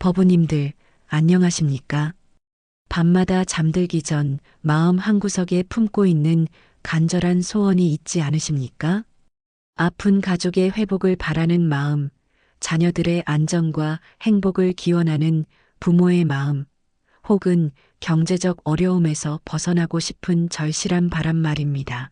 법우님들, 안녕하십니까? 밤마다 잠들기 전 마음 한구석에 품고 있는 간절한 소원이 있지 않으십니까? 아픈 가족의 회복을 바라는 마음, 자녀들의 안정과 행복을 기원하는 부모의 마음, 혹은 경제적 어려움에서 벗어나고 싶은 절실한 바람 말입니다.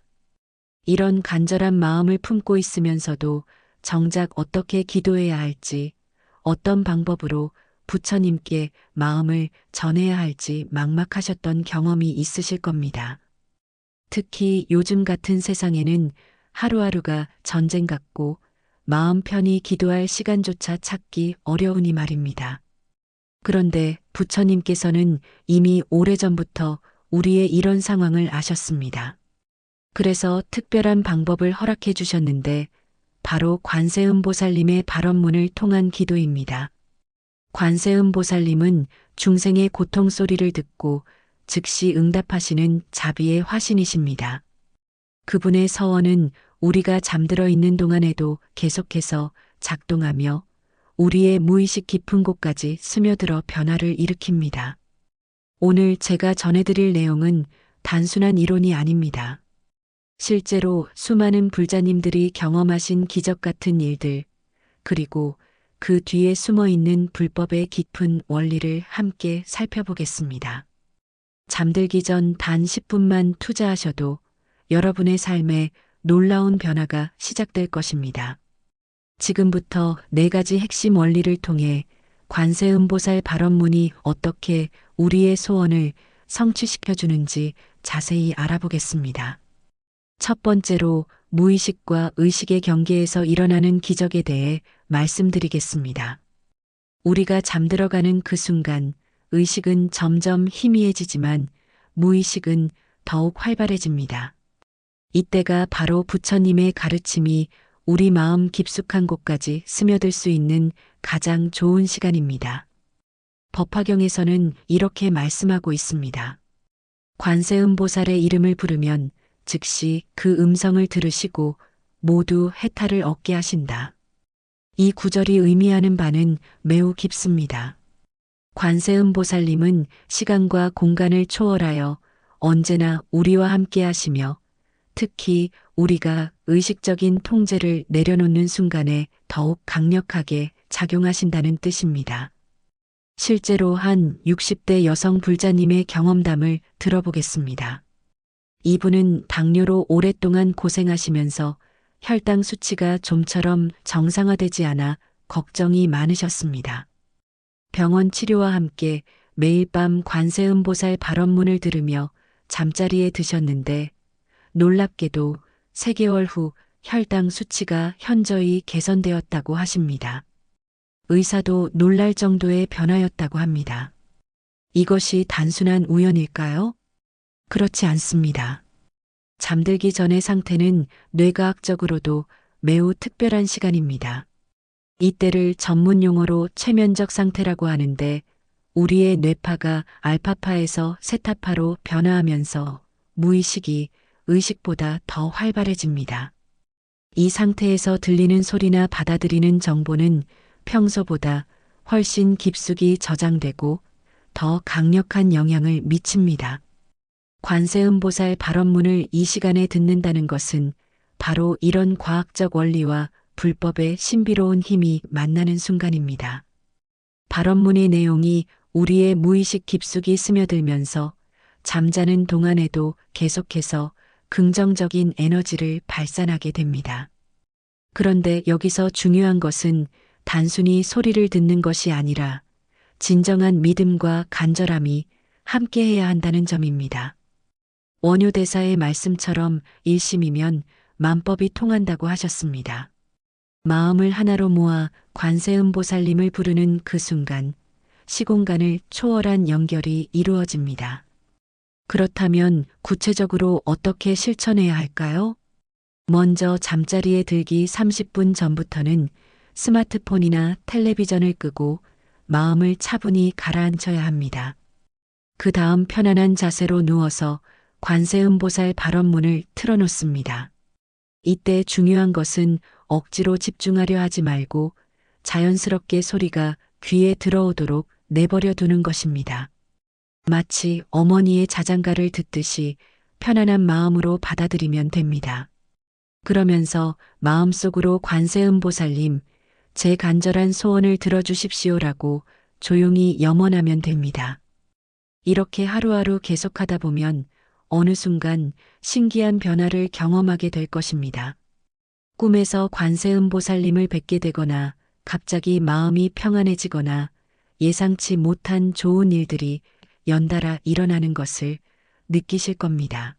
이런 간절한 마음을 품고 있으면서도 정작 어떻게 기도해야 할지, 어떤 방법으로 부처님께 마음을 전해야 할지 막막하셨던 경험이 있으실 겁니다. 특히 요즘 같은 세상에는 하루하루가 전쟁 같고 마음 편히 기도할 시간조차 찾기 어려우니 말입니다. 그런데 부처님께서는 이미 오래전부터 우리의 이런 상황을 아셨습니다. 그래서 특별한 방법을 허락해 주셨는데 바로 관세음 보살님의 발언문을 통한 기도입니다. 관세음 보살님은 중생의 고통 소리를 듣고 즉시 응답하시는 자비의 화신이십니다. 그분의 서원은 우리가 잠들어 있는 동안에도 계속해서 작동하며 우리의 무의식 깊은 곳까지 스며들어 변화를 일으킵니다. 오늘 제가 전해드릴 내용은 단순한 이론이 아닙니다. 실제로 수많은 불자님들이 경험하신 기적 같은 일들, 그리고 그 뒤에 숨어 있는 불법의 깊은 원리를 함께 살펴보겠습니다. 잠들기 전 단 10분만 투자하셔도 여러분의 삶에 놀라운 변화가 시작될 것입니다. 지금부터 네 가지 핵심 원리를 통해 관세음보살 발언문이 어떻게 우리의 소원을 성취시켜 주는지 자세히 알아보겠습니다. 첫 번째로 무의식과 의식의 경계에서 일어나는 기적에 대해 말씀드리겠습니다. 우리가 잠들어가는 그 순간 의식은 점점 희미해지지만 무의식은 더욱 활발해집니다. 이때가 바로 부처님의 가르침이 우리 마음 깊숙한 곳까지 스며들 수 있는 가장 좋은 시간입니다. 법화경에서는 이렇게 말씀하고 있습니다. 관세음 보살의 이름을 부르면 즉시 그 음성을 들으시고 모두 해탈을 얻게 하신다. 이 구절이 의미하는 바는 매우 깊습니다. 관세음 보살님은 시간과 공간을 초월하여 언제나 우리와 함께 하시며 특히 우리가 의식적인 통제를 내려놓는 순간에 더욱 강력하게 작용하신다는 뜻입니다. 실제로 한 60대 여성 불자님의 경험담을 들어보겠습니다. 이분은 당뇨로 오랫동안 고생하시면서 혈당 수치가 좀처럼 정상화되지 않아 걱정이 많으셨습니다. 병원 치료와 함께 매일 밤 관세음보살 발언문을 들으며 잠자리에 드셨는데 놀랍게도 3개월 후 혈당 수치가 현저히 개선되었다고 하십니다. 의사도 놀랄 정도의 변화였다고 합니다. 이것이 단순한 우연일까요? 그렇지 않습니다. 잠들기 전의 상태는 뇌과학적으로도 매우 특별한 시간입니다. 이때를 전문 용어로 최면적 상태라고 하는데 우리의 뇌파가 알파파에서 세타파로 변화하면서 무의식이 의식보다 더 활발해집니다. 이 상태에서 들리는 소리나 받아들이는 정보는 평소보다 훨씬 깊숙이 저장되고 더 강력한 영향을 미칩니다. 관세음보살 발언문을 이 시간에 듣는다는 것은 바로 이런 과학적 원리와 불법의 신비로운 힘이 만나는 순간입니다. 발언문의 내용이 우리의 무의식 깊숙이 스며들면서 잠자는 동안에도 계속해서 긍정적인 에너지를 발산하게 됩니다. 그런데 여기서 중요한 것은 단순히 소리를 듣는 것이 아니라 진정한 믿음과 간절함이 함께해야 한다는 점입니다. 원효대사의 말씀처럼 일심이면 만법이 통한다고 하셨습니다. 마음을 하나로 모아 관세음보살님을 부르는 그 순간 시공간을 초월한 연결이 이루어집니다. 그렇다면 구체적으로 어떻게 실천해야 할까요? 먼저 잠자리에 들기 30분 전부터는 스마트폰이나 텔레비전을 끄고 마음을 차분히 가라앉혀야 합니다. 그 다음 편안한 자세로 누워서 관세음보살 발언문을 틀어놓습니다. 이때 중요한 것은 억지로 집중하려 하지 말고 자연스럽게 소리가 귀에 들어오도록 내버려 두는 것입니다. 마치 어머니의 자장가를 듣듯이 편안한 마음으로 받아들이면 됩니다. 그러면서 마음속으로 관세음보살님, 제 간절한 소원을 들어주십시오라고 조용히 염원하면 됩니다. 이렇게 하루하루 계속하다 보면 어느 순간 신기한 변화를 경험하게 될 것입니다. 꿈에서 관세음보살님을 뵙게 되거나 갑자기 마음이 평안해지거나 예상치 못한 좋은 일들이 연달아 일어나는 것을 느끼실 겁니다.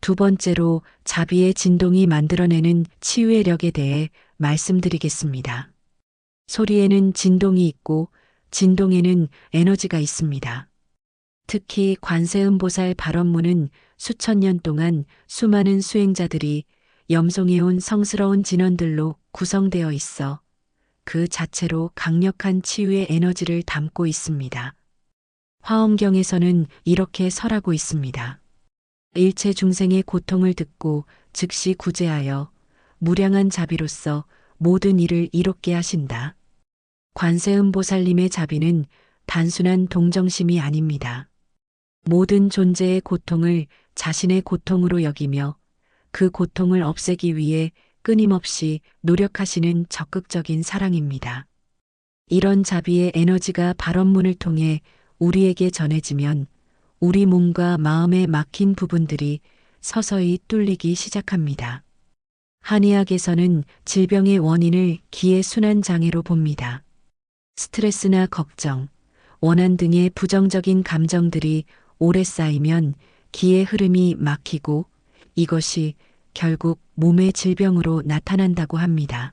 두 번째로 자비의 진동이 만들어내는 치유의 력에 대해 말씀드리겠습니다. 소리에는 진동이 있고 진동에는 에너지가 있습니다. 특히 관세음보살 발언문은 수천 년 동안 수많은 수행자들이 염송해온 성스러운 진원들로 구성되어 있어 그 자체로 강력한 치유의 에너지를 담고 있습니다. 화엄경에서는 이렇게 설하고 있습니다. 일체 중생의 고통을 듣고 즉시 구제하여 무량한 자비로서 모든 일을 이롭게 하신다. 관세음보살님의 자비는 단순한 동정심이 아닙니다. 모든 존재의 고통을 자신의 고통으로 여기며 그 고통을 없애기 위해 끊임없이 노력하시는 적극적인 사랑입니다. 이런 자비의 에너지가 발언문을 통해 우리에게 전해지면 우리 몸과 마음에 막힌 부분들이 서서히 뚫리기 시작합니다. 한의학에서는 질병의 원인을 기의 순환 장애로 봅니다. 스트레스나 걱정, 원한 등의 부정적인 감정들이 오래 쌓이면 기의 흐름이 막히고 이것이 결국 몸의 질병으로 나타난다고 합니다.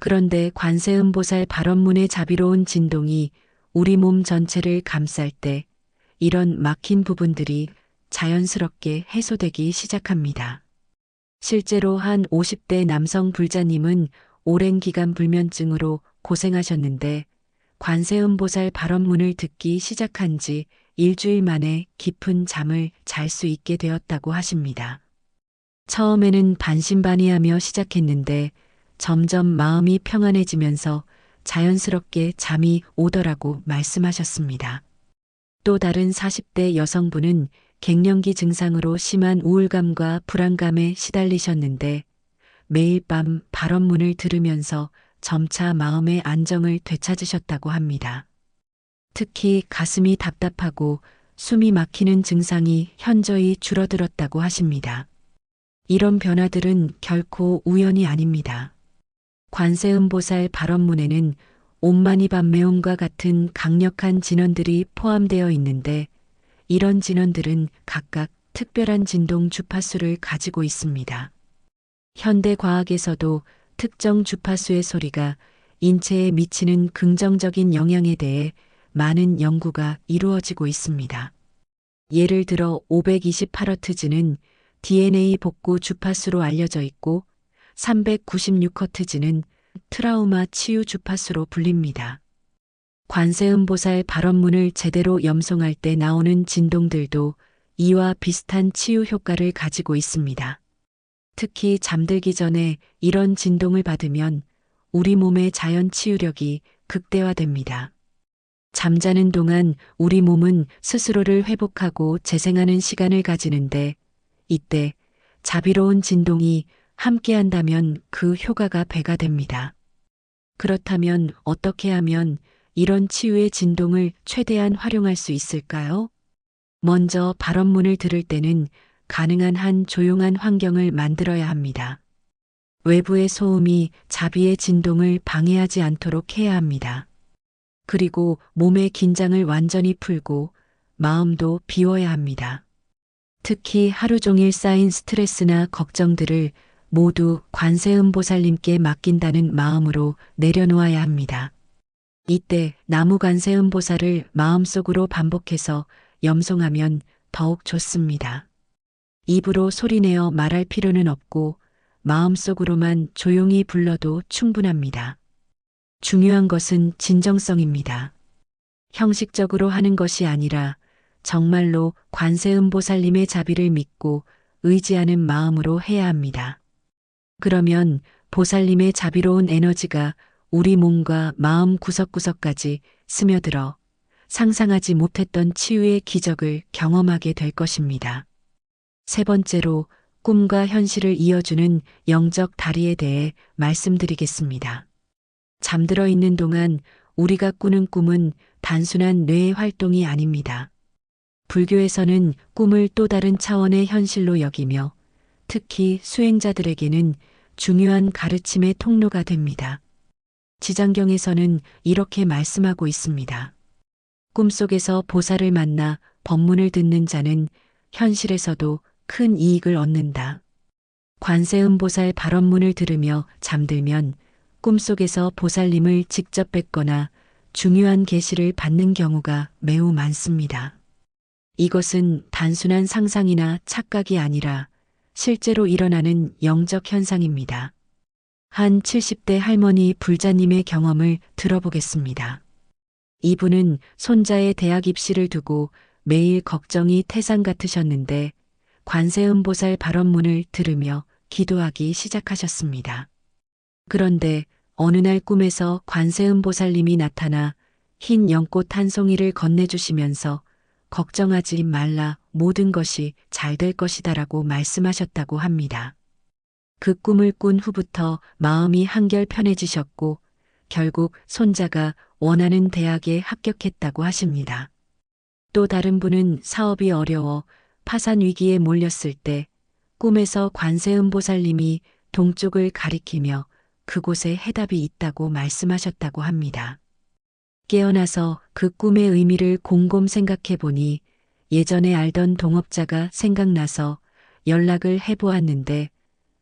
그런데 관세음보살 발언문의 자비로운 진동이 우리 몸 전체를 감쌀 때 이런 막힌 부분들이 자연스럽게 해소되기 시작합니다. 실제로 한 50대 남성 불자님은 오랜 기간 불면증으로 고생하셨는데 관세음보살 발언문을 듣기 시작한 지 일주일 만에 깊은 잠을 잘 수 있게 되었다고 하십니다. 처음에는 반신반의하며 시작했는데 점점 마음이 평안해지면서 자연스럽게 잠이 오더라고 말씀하셨습니다. 또 다른 40대 여성분은 갱년기 증상으로 심한 우울감과 불안감에 시달리셨는데 매일 밤 발언문을 들으면서 점차 마음의 안정을 되찾으셨다고 합니다. 특히 가슴이 답답하고 숨이 막히는 증상이 현저히 줄어들었다고 하십니다. 이런 변화들은 결코 우연이 아닙니다. 관세음보살 발언문에는 온만이 밤매움과 같은 강력한 진원들이 포함되어 있는데 이런 진원들은 각각 특별한 진동 주파수를 가지고 있습니다. 현대 과학에서도 특정 주파수의 소리가 인체에 미치는 긍정적인 영향에 대해 많은 연구가 이루어지고 있습니다. 예를 들어 528Hz는 DNA 복구 주파수로 알려져 있고 396Hz는 트라우마 치유 주파수로 불립니다. 관세음보살 발언문을 제대로 염송할 때 나오는 진동들도 이와 비슷한 치유 효과를 가지고 있습니다. 특히 잠들기 전에 이런 진동을 받으면 우리 몸의 자연 치유력이 극대화됩니다. 잠자는 동안 우리 몸은 스스로를 회복하고 재생하는 시간을 가지는데 이때 자비로운 진동이 함께 한다면 그 효과가 배가 됩니다. 그렇다면 어떻게 하면 이런 치유의 진동을 최대한 활용할 수 있을까요? 먼저 발언문을 들을 때는 가능한 한 조용한 환경을 만들어야 합니다. 외부의 소음이 자비의 진동을 방해하지 않도록 해야 합니다. 그리고 몸의 긴장을 완전히 풀고 마음도 비워야 합니다. 특히 하루 종일 쌓인 스트레스나 걱정들을 모두 관세음 보살님께 맡긴다는 마음으로 내려놓아야 합니다. 이때 나무 관세음 보살을 마음속으로 반복해서 염송하면 더욱 좋습니다. 입으로 소리내어 말할 필요는 없고 마음속으로만 조용히 불러도 충분합니다. 중요한 것은 진정성입니다. 형식적으로 하는 것이 아니라 정말로 관세음보살님의 자비를 믿고 의지하는 마음으로 해야 합니다. 그러면 보살님의 자비로운 에너지가 우리 몸과 마음 구석구석까지 스며들어 상상하지 못했던 치유의 기적을 경험하게 될 것입니다. 세 번째로 꿈과 현실을 이어주는 영적 다리에 대해 말씀드리겠습니다. 잠들어 있는 동안 우리가 꾸는 꿈은 단순한 뇌의 활동이 아닙니다. 불교에서는 꿈을 또 다른 차원의 현실로 여기며 특히 수행자들에게는 중요한 가르침의 통로가 됩니다. 지장경에서는 이렇게 말씀하고 있습니다. 꿈속에서 보살을 만나 법문을 듣는 자는 현실에서도 큰 이익을 얻는다. 관세음 보살 발언문을 들으며 잠들면 꿈속에서 보살님을 직접 뵙거나 중요한 계시를 받는 경우가 매우 많습니다. 이것은 단순한 상상이나 착각이 아니라 실제로 일어나는 영적 현상입니다. 한 70대 할머니 불자님의 경험을 들어보겠습니다. 이분은 손자의 대학 입시를 두고 매일 걱정이 태산 같으셨는데 관세음보살 발언문을 들으며 기도하기 시작하셨습니다. 그런데 어느 날 꿈에서 관세음보살님이 나타나 흰 연꽃 한 송이를 건네주시면서 걱정하지 말라 모든 것이 잘 될 것이다라고 말씀하셨다고 합니다. 그 꿈을 꾼 후부터 마음이 한결 편해지셨고 결국 손자가 원하는 대학에 합격했다고 하십니다. 또 다른 분은 사업이 어려워 파산 위기에 몰렸을 때 꿈에서 관세음보살님이 동쪽을 가리키며 그곳에 해답이 있다고 말씀하셨다고 합니다. 깨어나서 그 꿈의 의미를 곰곰 생각해 보니 예전에 알던 동업자가 생각나서 연락을 해보았는데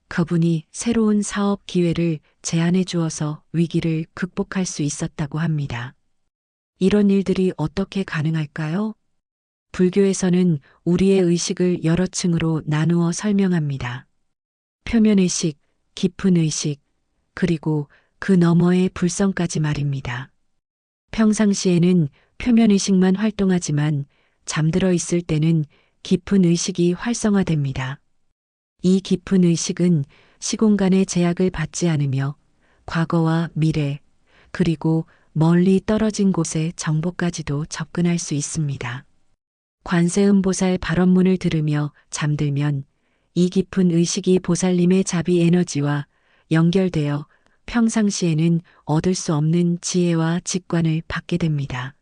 그분이 새로운 사업 기회를 제안해 주어서 위기를 극복할 수 있었다고 합니다. 이런 일들이 어떻게 가능할까요? 불교에서는 우리의 의식을 여러 층으로 나누어 설명합니다. 표면의식, 깊은 의식, 그리고 그 너머의 불성까지 말입니다. 평상시에는 표면의식만 활동하지만 잠들어 있을 때는 깊은 의식이 활성화됩니다. 이 깊은 의식은 시공간의 제약을 받지 않으며 과거와 미래, 그리고 멀리 떨어진 곳의 정보까지도 접근할 수 있습니다. 관세음 보살 발언문을 들으며 잠들면 이 깊은 의식이 보살님의 자비 에너지와 연결되어 평상시에는 얻을 수 없는 지혜와 직관을 받게 됩니다.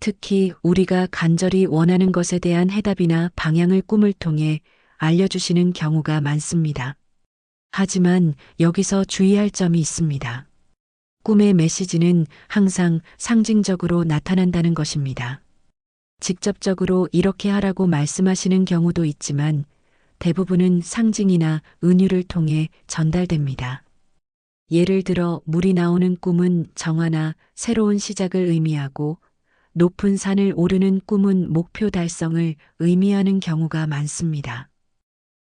특히 우리가 간절히 원하는 것에 대한 해답이나 방향을 꿈을 통해 알려주시는 경우가 많습니다. 하지만 여기서 주의할 점이 있습니다. 꿈의 메시지는 항상 상징적으로 나타난다는 것입니다. 직접적으로 이렇게 하라고 말씀하시는 경우도 있지만 대부분은 상징이나 은유를 통해 전달됩니다. 예를 들어 물이 나오는 꿈은 정화나 새로운 시작을 의미하고 높은 산을 오르는 꿈은 목표 달성을 의미하는 경우가 많습니다.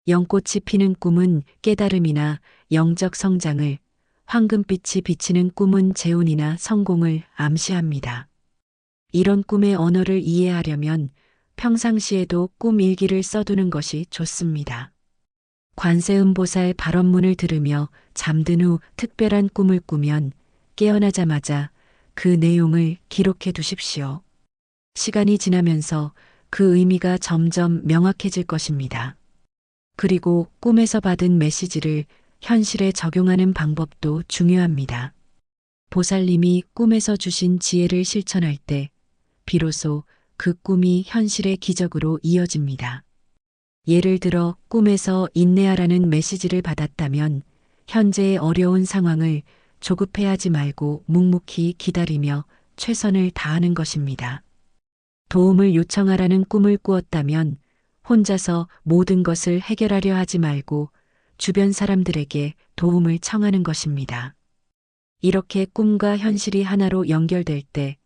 연꽃이 피는 꿈은 깨달음이나 영적 성장을, 황금빛이 비치는 꿈은 재운이나 성공을 암시합니다. 이런 꿈의 언어를 이해하려면 평상시에도 꿈 일기를 써두는 것이 좋습니다. 관세음보살 발언문을 들으며 잠든 후 특별한 꿈을 꾸면 깨어나자마자 그 내용을 기록해 두십시오. 시간이 지나면서 그 의미가 점점 명확해질 것입니다. 그리고 꿈에서 받은 메시지를 현실에 적용하는 방법도 중요합니다. 보살님이 꿈에서 주신 지혜를 실천할 때 비로소 그 꿈이 현실의 기적으로 이어집니다. 예를 들어 꿈에서 인내하라는 메시지를 받았다면 현재의 어려운 상황을 조급해하지 말고 묵묵히 기다리며 최선을 다하는 것입니다. 도움을 요청하라는 꿈을 꾸었다면 혼자서 모든 것을 해결하려 하지 말고 주변 사람들에게 도움을 청하는 것입니다. 이렇게 꿈과 현실이 하나로 연결될 때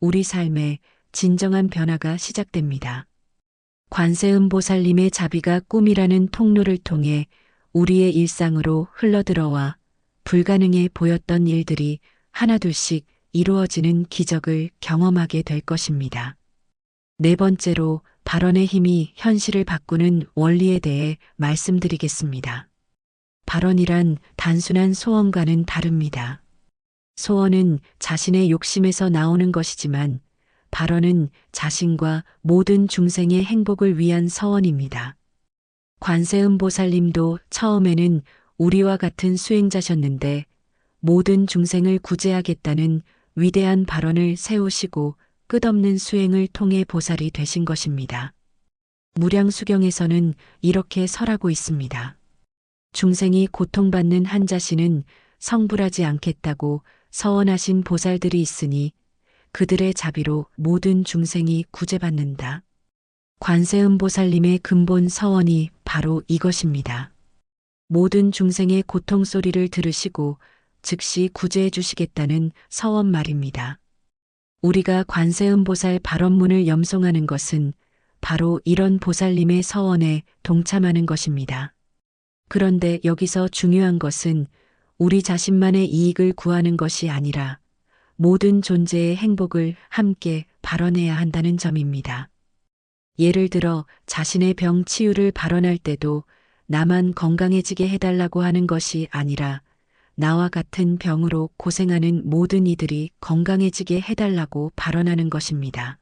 우리 삶에 진정한 변화가 시작됩니다. 관세음 보살님의 자비가 꿈이라는 통로를 통해 우리의 일상으로 흘러들어와 불가능해 보였던 일들이 하나둘씩 이루어지는 기적을 경험하게 될 것입니다. 네 번째로 발언의 힘이 현실을 바꾸는 원리에 대해 말씀드리겠습니다. 발언이란 단순한 소원과는 다릅니다. 소원은 자신의 욕심에서 나오는 것이지만 발언은 자신과 모든 중생의 행복을 위한 서원입니다. 관세음 보살님도 처음에는 우리와 같은 수행자셨는데 모든 중생을 구제하겠다는 위대한 발언을 세우시고 끝없는 수행을 통해 보살이 되신 것입니다. 무량수경에서는 이렇게 설하고 있습니다. 중생이 고통받는 한 자신은 성불하지 않겠다고 서원하신 보살들이 있으니 그들의 자비로 모든 중생이 구제받는다. 관세음 보살님의 근본 서원이 바로 이것입니다. 모든 중생의 고통 소리를 들으시고 즉시 구제해 주시겠다는 서원 말입니다. 우리가 관세음 보살 발언문을 염송하는 것은 바로 이런 보살님의 서원에 동참하는 것입니다. 그런데 여기서 중요한 것은 우리 자신만의 이익을 구하는 것이 아니라 모든 존재의 행복을 함께 발언해야 한다는 점입니다. 예를 들어 자신의 병 치유를 발언할 때도 나만 건강해지게 해달라고 하는 것이 아니라 나와 같은 병으로 고생하는 모든 이들이 건강해지게 해달라고 발언하는 것입니다.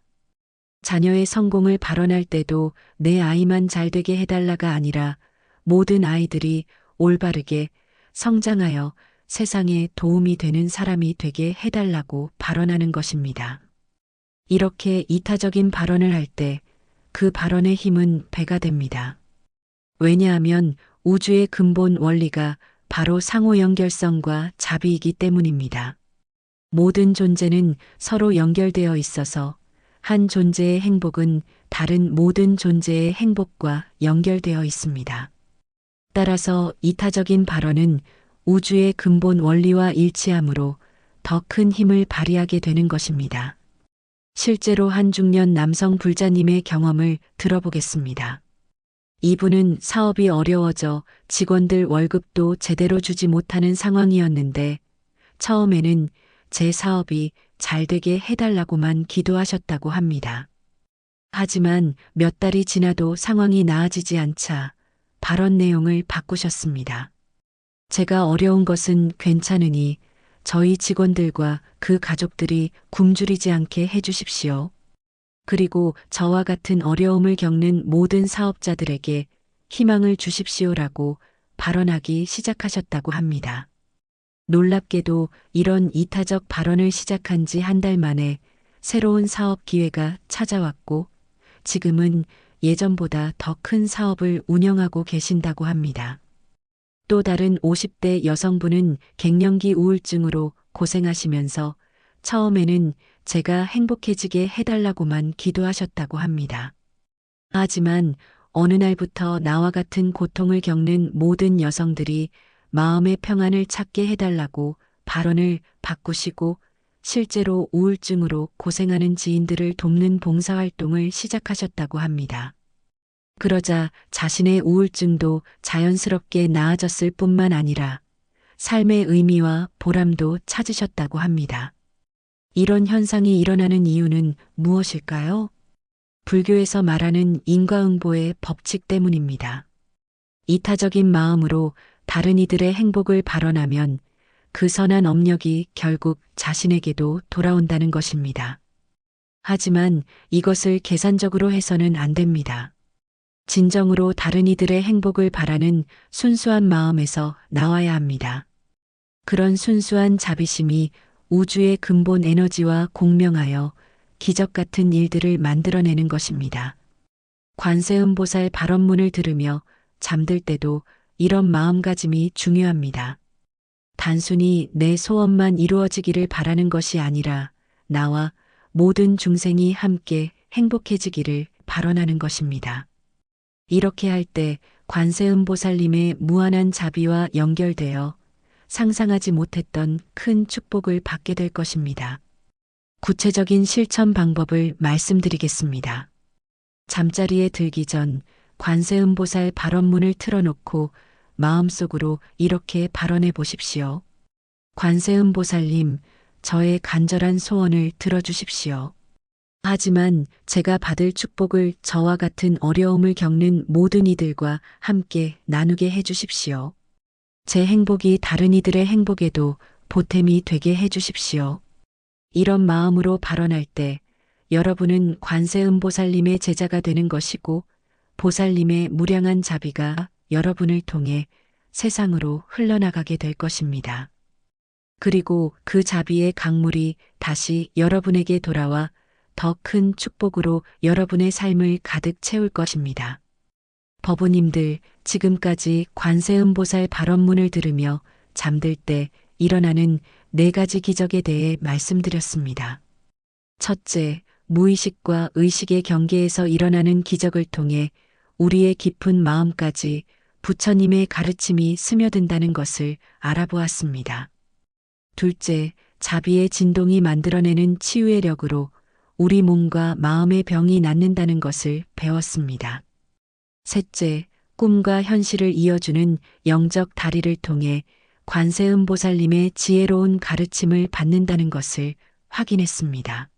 자녀의 성공을 발언할 때도 내 아이만 잘 되게 해달라가 아니라 모든 아이들이 올바르게 성장하여 세상에 도움이 되는 사람이 되게 해달라고 발언하는 것입니다. 이렇게 이타적인 발언을 할 때 그 발언의 힘은 배가 됩니다. 왜냐하면 우주의 근본 원리가 바로 상호 연결성과 자비이기 때문입니다. 모든 존재는 서로 연결되어 있어서 한 존재의 행복은 다른 모든 존재의 행복과 연결되어 있습니다. 따라서 이타적인 발언은 우주의 근본 원리와 일치하므로 더 큰 힘을 발휘하게 되는 것입니다. 실제로 한 중년 남성 불자님의 경험을 들어보겠습니다. 이분은 사업이 어려워져 직원들 월급도 제대로 주지 못하는 상황이었는데 처음에는 제 사업이 잘 되게 해달라고만 기도하셨다고 합니다. 하지만 몇 달이 지나도 상황이 나아지지 않자 발언 내용을 바꾸셨습니다. 제가 어려운 것은 괜찮으니 저희 직원들과 그 가족들이 굶주리지 않게 해주십시오. 그리고 저와 같은 어려움을 겪는 모든 사업자들에게 희망을 주십시오라고 발언하기 시작하셨다고 합니다. 놀랍게도 이런 이타적 발언을 시작한 지 한 달 만에 새로운 사업 기회가 찾아왔고 지금은 예전보다 더 큰 사업을 운영하고 계신다고 합니다. 또 다른 50대 여성분은 갱년기 우울증으로 고생하시면서 처음에는 제가 행복해지게 해달라고만 기도하셨다고 합니다. 하지만 어느 날부터 나와 같은 고통을 겪는 모든 여성들이 마음의 평안을 찾게 해달라고 발언을 바꾸시고 실제로 우울증으로 고생하는 지인들을 돕는 봉사활동을 시작하셨다고 합니다. 그러자 자신의 우울증도 자연스럽게 나아졌을 뿐만 아니라 삶의 의미와 보람도 찾으셨다고 합니다. 이런 현상이 일어나는 이유는 무엇일까요? 불교에서 말하는 인과응보의 법칙 때문입니다. 이타적인 마음으로 다른 이들의 행복을 발언하면 그 선한 업력이 결국 자신에게도 돌아온다는 것입니다. 하지만 이것을 계산적으로 해서는 안 됩니다. 진정으로 다른 이들의 행복을 바라는 순수한 마음에서 나와야 합니다. 그런 순수한 자비심이 우주의 근본 에너지와 공명하여 기적 같은 일들을 만들어내는 것입니다. 관세음 보살 발언문을 들으며 잠들 때도 이런 마음가짐이 중요합니다. 단순히 내 소원만 이루어지기를 바라는 것이 아니라 나와 모든 중생이 함께 행복해지기를 발언하는 것입니다. 이렇게 할 때 관세음 보살님의 무한한 자비와 연결되어 상상하지 못했던 큰 축복을 받게 될 것입니다. 구체적인 실천 방법을 말씀드리겠습니다. 잠자리에 들기 전 관세음보살 발언문을 틀어놓고 마음속으로 이렇게 발언해 보십시오. 관세음보살님, 저의 간절한 소원을 들어주십시오. 하지만 제가 받을 축복을 저와 같은 어려움을 겪는 모든 이들과 함께 나누게 해주십시오. 제 행복이 다른 이들의 행복에도 보탬이 되게 해주십시오. 이런 마음으로 발언할 때 여러분은 관세음 보살님의 제자가 되는 것이고 보살님의 무량한 자비가 여러분을 통해 세상으로 흘러나가게 될 것입니다. 그리고 그 자비의 강물이 다시 여러분에게 돌아와 더 큰 축복으로 여러분의 삶을 가득 채울 것입니다. 법우님들, 지금까지 관세음보살 발언문을 들으며 잠들 때 일어나는 네 가지 기적에 대해 말씀드렸습니다. 첫째, 무의식과 의식의 경계에서 일어나는 기적을 통해 우리의 깊은 마음까지 부처님의 가르침이 스며든다는 것을 알아보았습니다. 둘째, 자비의 진동이 만들어내는 치유의 력으로 우리 몸과 마음의 병이 낫는다는 것을 배웠습니다. 셋째, 꿈과 현실을 이어주는 영적 다리를 통해 관세음 보살님의 지혜로운 가르침을 받는다는 것을 확인했습니다.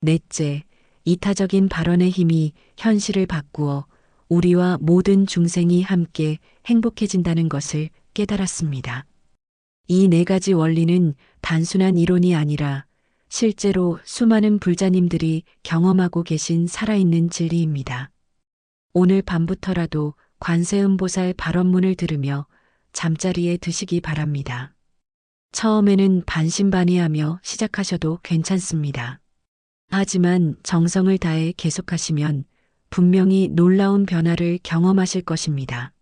넷째, 이타적인 발언의 힘이 현실을 바꾸어 우리와 모든 중생이 함께 행복해진다는 것을 깨달았습니다. 이 네 가지 원리는 단순한 이론이 아니라 실제로 수많은 불자님들이 경험하고 계신 살아있는 진리입니다. 오늘 밤부터라도 관세음보살 발언문을 들으며 잠자리에 드시기 바랍니다. 처음에는 반신반의하며 시작하셔도 괜찮습니다. 하지만 정성을 다해 계속하시면 분명히 놀라운 변화를 경험하실 것입니다.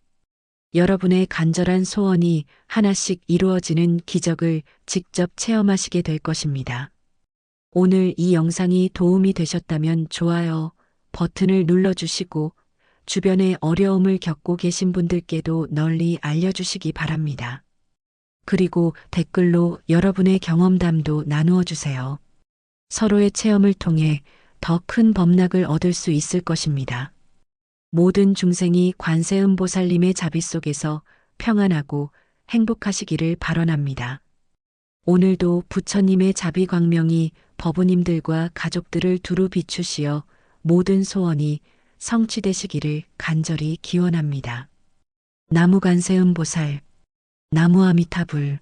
여러분의 간절한 소원이 하나씩 이루어지는 기적을 직접 체험하시게 될 것입니다. 오늘 이 영상이 도움이 되셨다면 좋아요 버튼을 눌러주시고 주변에 어려움을 겪고 계신 분들께도 널리 알려주시기 바랍니다. 그리고 댓글로 여러분의 경험담도 나누어 주세요. 서로의 체험을 통해 더큰 법락을 얻을 수 있을 것입니다. 모든 중생이 관세음보살님의 자비 속에서 평안하고 행복하시기를 발언합니다. 오늘도 부처님의 자비 광명이 법우님들과 가족들을 두루 비추시어 모든 소원이 성취되시기를 간절히 기원합니다. 나무관세음보살, 나무아미타불